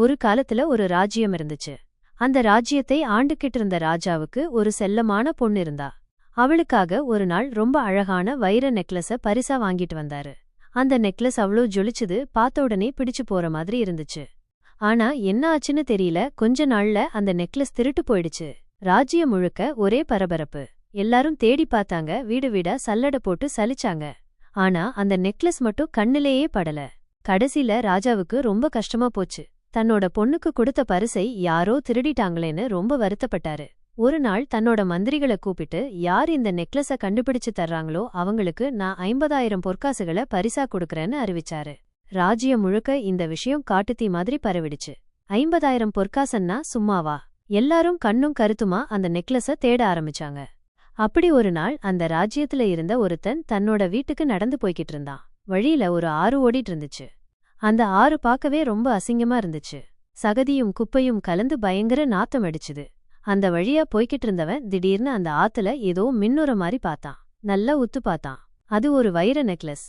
ஒரு காலத்துல ஒரு ராஜ்யம் இருந்துச்சு. அந்த ராஜ்யத்தை ஆண்டுகிட்டு இருந்த ராஜாவுக்கு ஒரு செல்லமான பொண்ணு இருந்தா. அவளுக்காக ஒரு நாள் ரொம்ப அழகான வைர நெக்லஸ பரிசா வாங்கிட்டு வந்தாரு. அந்த நெக்லஸ் அவ்வளோ ஜொலிச்சுது பார்த்த உடனே பிடிச்சு போற மாதிரி இருந்துச்சு. ஆனா என்ன ஆச்சுன்னு தெரியல கொஞ்ச நாள்ல அந்த நெக்லஸ் திருட்டு போயிடுச்சு. ராஜ்யம் முழுக்க ஒரே பரபரப்பு. எல்லாரும் தேடி பார்த்தாங்க வீடு வீடா சல்லட போட்டு சலிச்சாங்க. ஆனா அந்த நெக்லஸ் மட்டும் கண்ணிலேயே படல. கடைசில ராஜாவுக்கு ரொம்ப கஷ்டமா போச்சு. தன்னோட பொண்ணுக்கு கொடுத்த பரிசை யாரோ திருடிட்டாங்களேன்னு ரொம்ப வருத்தப்பட்டாரு. ஒரு நாள் தன்னோட மந்திரிகளை கூப்பிட்டு யார் இந்த நெக்லஸ கண்டுபிடிச்சு தர்றாங்களோ அவங்களுக்கு நான் ஐம்பதாயிரம் பொற்காசுகளை பரிசா கொடுக்கறேன்னு அறிவிச்சாரு. ராஜ்யம் முழுக்க இந்த விஷயம் காட்டுத்தீ மாதிரி பரவிடுச்சு. ஐம்பதாயிரம் பொற்காசன்னா சும்மாவா? எல்லாரும் கண்ணும் கருத்துமா அந்த நெக்லஸ தேட ஆரம்பிச்சாங்க. அப்படி ஒரு நாள் அந்த ராஜ்யத்துல இருந்த ஒருத்தன் தன்னோட வீட்டுக்கு நடந்து போய்கிட்டு இருந்தான். வழியில ஒரு ஆறு ஓடிட்டு இருந்துச்சு. அந்த ஆறு பார்க்கவே ரொம்ப அசிங்கமா இருந்துச்சு. சகதியும் குப்பையும் கலந்து பயங்கர நாத்தம் அடிச்சுது. அந்த வழியா போய்கிட்டு இருந்தவன் திடீர்னு அந்த ஆத்துல ஏதோ மின்னுற மாதிரி பார்த்தான். நல்லா உத்து பார்த்தான். அது ஒரு வைர நெக்லஸ்.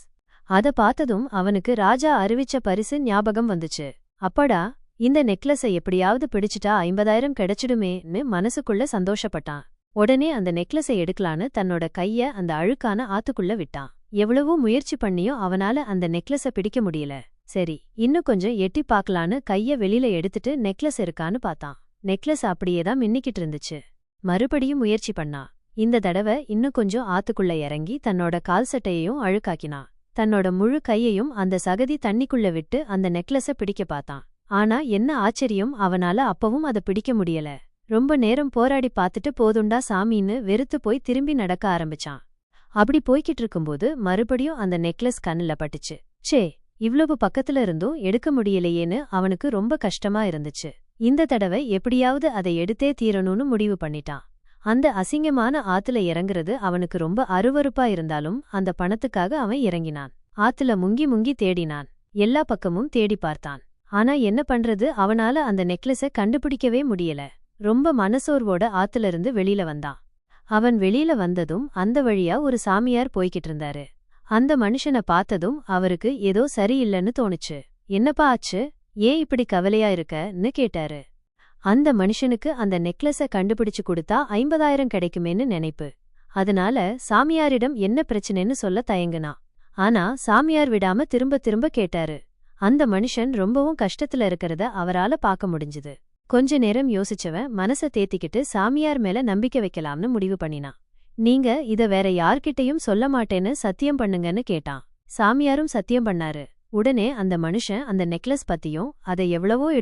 அத பார்த்ததும் அவனுக்கு ராஜா அறிவிச்ச பரிசு ஞாபகம் வந்துச்சு. அப்படா இந்த நெக்லஸை எப்படியாவது பிடிச்சிட்டா ஐம்பதாயிரம் கிடைச்சிடுமேன்னு மனசுக்குள்ள சந்தோஷப்பட்டான். உடனே அந்த நெக்லஸை எடுக்கலான்னு தன்னோட கைய அந்த அழுக்கான ஆத்துக்குள்ள விட்டான். எவ்வளவோ முயற்சி பண்ணியும் அவனால அந்த நெக்லஸ பிடிக்க முடியல. சரி இன்னும் கொஞ்சம் எட்டி பார்க்கலான்னு கைய வெளியில எடுத்துட்டு நெக்லஸ் இருக்கான்னு பார்த்தான். நெக்லஸ் அப்படியே தான் மின்னிக்கிட்டு இருந்துச்சு. மறுபடியும் முயற்சி பண்ணா. இந்த தடவை இன்னும் கொஞ்சம் ஆத்துக்குள்ள இறங்கி தன்னோட கால் சட்டையையும் அழுக்காக்கினா. தன்னோட முழு கையையும் அந்த சகதி தண்ணிக்குள்ள விட்டு அந்த நெக்லஸ பிடிக்க பார்த்தான். ஆனா என்ன ஆச்சரியம் அவனால அப்பவும் அத பிடிக்க முடியல. ரொம்ப நேரம் போராடி பார்த்துட்டு போதுண்டா சாமின்னு வெறுத்து போய் திரும்பி நடக்க ஆரம்பிச்சான். அப்படி போய்கிட்டு இருக்கும்போது மறுபடியும் அந்த நெக்லஸ் கண்ணுல பட்டுச்சு. சே இவ்வளவு பக்கத்துல இருந்தும் எடுக்க முடியலையேன்னு அவனுக்கு ரொம்ப கஷ்டமா இருந்துச்சு. இந்த தடவை எப்படியாவது அதை எடுத்தே தீரணும்னு முடிவு பண்ணிட்டான். அந்த அசிங்கமான ஆத்துல இறங்குறது அவனுக்கு ரொம்ப அருவருப்பா இருந்தாலும் அந்த பணத்துக்காக அவன் இறங்கினான். ஆத்துல முங்கி முங்கி தேடினான். எல்லா பக்கமும் தேடி பார்த்தான். ஆனா என்ன பண்றது அவனால அந்த நெக்லஸ கண்டுபிடிக்கவே முடியல. ரொம்ப மனசோர்வோட ஆத்துல இருந்து வெளியில வந்தான். அவன் வெளியில வந்ததும் அந்த வழியா ஒரு சாமியார் போய்கிட்டு இருந்தாரு. அந்த மனுஷனை பார்த்ததும் அவருக்கு ஏதோ சரியில்லைன்னு தோணுச்சு. என்னப்பா ஆச்சு? ஏன் இப்படி கவலையா இருக்கன்னு கேட்டாரு. அந்த மனுஷனுக்கு அந்த நெக்லஸ கண்டுபிடிச்சு கொடுத்தா ஐம்பதாயிரம் கிடைக்குமேன்னு நினைப்பு. அதனால சாமியாரிடம் என்ன பிரச்சனைன்னு சொல்ல தயங்குனா ஆனா சாமியார் விடாம திரும்ப திரும்ப கேட்டாரு. அந்த மனுஷன் ரொம்பவும் கஷ்டத்துல இருக்கறத அவரால பார்க்க முடிஞ்சுது. கொஞ்ச நேரம் யோசிச்சவன் மனச தேத்திக்கிட்டு சாமியார் மேல நம்பிக்கை வைக்கலாம்னு முடிவு பண்ணினான். நீங்க இத வேற யார்கிட்டயும் சொல்ல மாட்டேன்னு சத்தியம் பண்ணுங்கன்னு கேட்டான். சாமியாரும் சத்தியம் பண்ணாரு. உடனே அந்த மனுஷன் அந்த நெக்லஸ் பத்தியும் அதை எவ்வளவோ